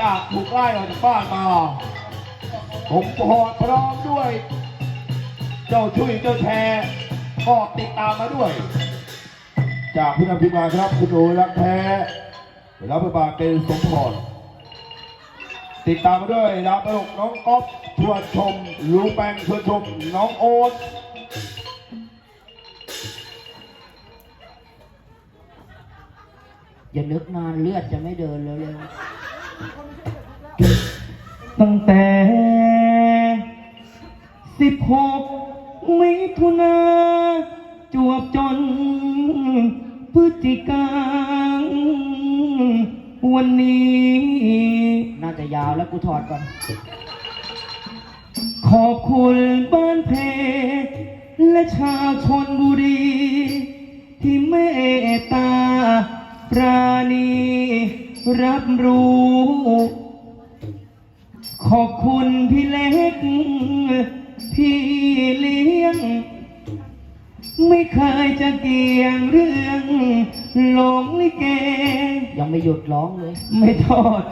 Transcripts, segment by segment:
จากถูกไล่ออกจากบ้านมาผมพอพร้อมด้วย เจ้าชุยเจ้าแชร์ก็ติดตามมาด้วย จากผู้นำทีมงานครับคุณโอรักแท้รับประบาเป็นสมพรติดตามมาด้วยดาวตลกน้องก๊อฟชวนชมลูแปงชวนชมน้องโอ๊ตอย่านึกนานเลือดจะไม่เดินเร็ว ตั้งแต่สิบหกมิถุนาจวบจนพฤศจิกาวันนี้ น่าจะยาวแล้วกูถอดก่อน ขอบคุณบ้านเพและชาวชนบุรี ที่เมตตาปราณี รับรู้ ขอบคุณพี่เล็ก พี่เลี้ยง ไม่เคยจะเกี่ยงเรื่องหลงลิเก ยังไม่หยุดร้องเลย ไม่ทอด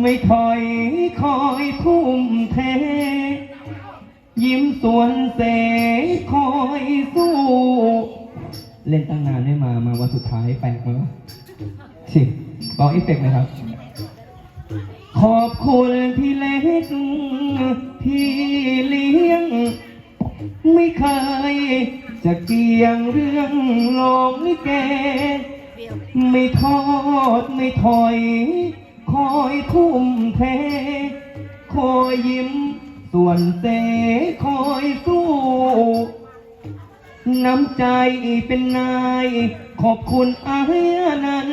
ไม่ถอยคอยทุ่มเท ยิ้มสวนเสคอยสู้ เล่นตั้งนานไม่มามาวันสุดท้ายแปลกไหมวะสิ บอกเอฟเฟกต์ไหมครับ ขอบคุณพี่เล็กพี่เลี้ยง ไม่เคยจะเกี่ยงเรื่องลงลิเก ไม่ทอดไม่ถอย คอยทุ่มเท คอยยิ้ม ส่วนเสคอยสู้ น้ำใจเป็นนาย ขอบคุณอานัน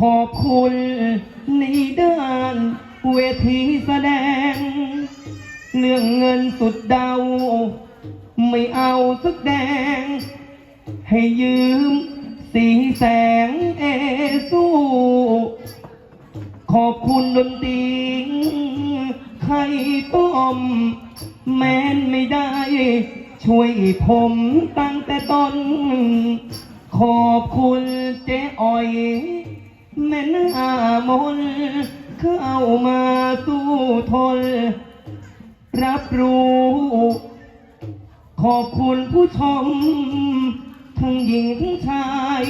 ขอบคุณในด้านเวทีแสดง เรื่องเงินสุดเดา ไม่เอาสักแดง ให้ยืมสีแสงเอสู้ ขอบคุณดนตรีไข่ต้ม แม้นไม่ได้ ช่วยผมตั้งแต่ต้น ขอบคุณเจ๊อ้อย แม่หน้ามนเข้ามาสู้ทน รับรู้ ขอบคุณผู้ชม ทั้งหญิงทั้งชาย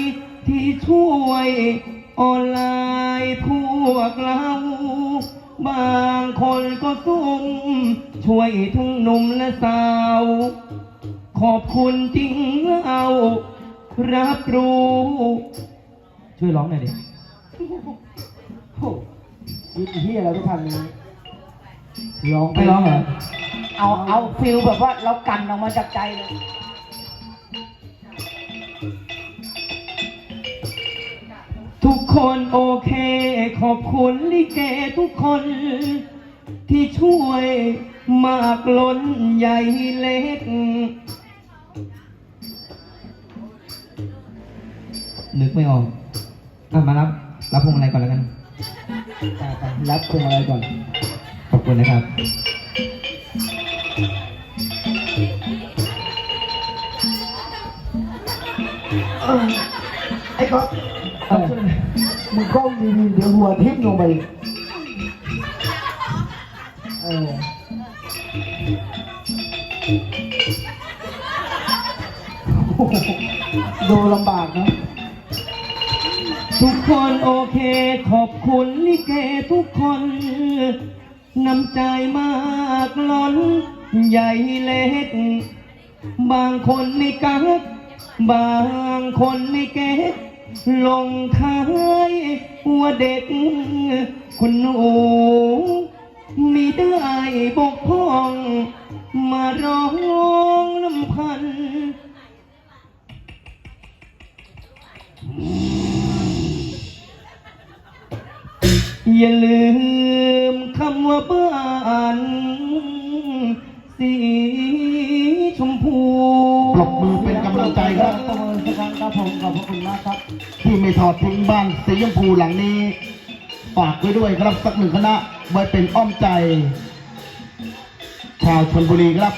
ที่ช่วยออนไลน์พวกเรา บางคนก็ซุ่มช่วยทั้งหนุ่มและสาว ขอบคุณจริงเรารับรู้ ช่วยร้องหน่อยดิ โอ้ยเฮียอะไรไม่ทันนี้ร้องไม่ร้องเหรอ เอาเอาฟิลแบบว่าเรากันออกมาจากใจเลย ทุกคนโอเค ขอบคุณลิเกทุกคน ที่ช่วยมากล้นใหญ่เล็ก นึกไม่ออกอะมารับ รับพวงอะไรก่อนแล้วกัน รับพลงอะไรก่อน ขอบคุณนะครับไอ้ก๊อฟมึงก้มดีๆเดี๋ยวหัวทิ่มลงไปเออโดูลำบากนะ ทุกคนโอเคขอบคุณลิเกทุกคน น้ำใจมากล้น ใหญ่เล็ก บางคนไม่กัก บางคนไม่เก็ตลงท้ายว่าเด็ก คุณหนูมีได้บกพร่อง มาร้องลำพัน อย่าลืมคำว่าบ้านสีชมพูปรบมือเป็นกำลังใจครับขอบคุณครับผมขอบพระคุณมากครับ ที่ไม่ทอดทิ้งบ้านสีชมพูหลังนี้ ฝากไว้ด้วยครับสักหนึ่งคณะไว้เป็นอ้อมใจ ชาวชนบุรีครับ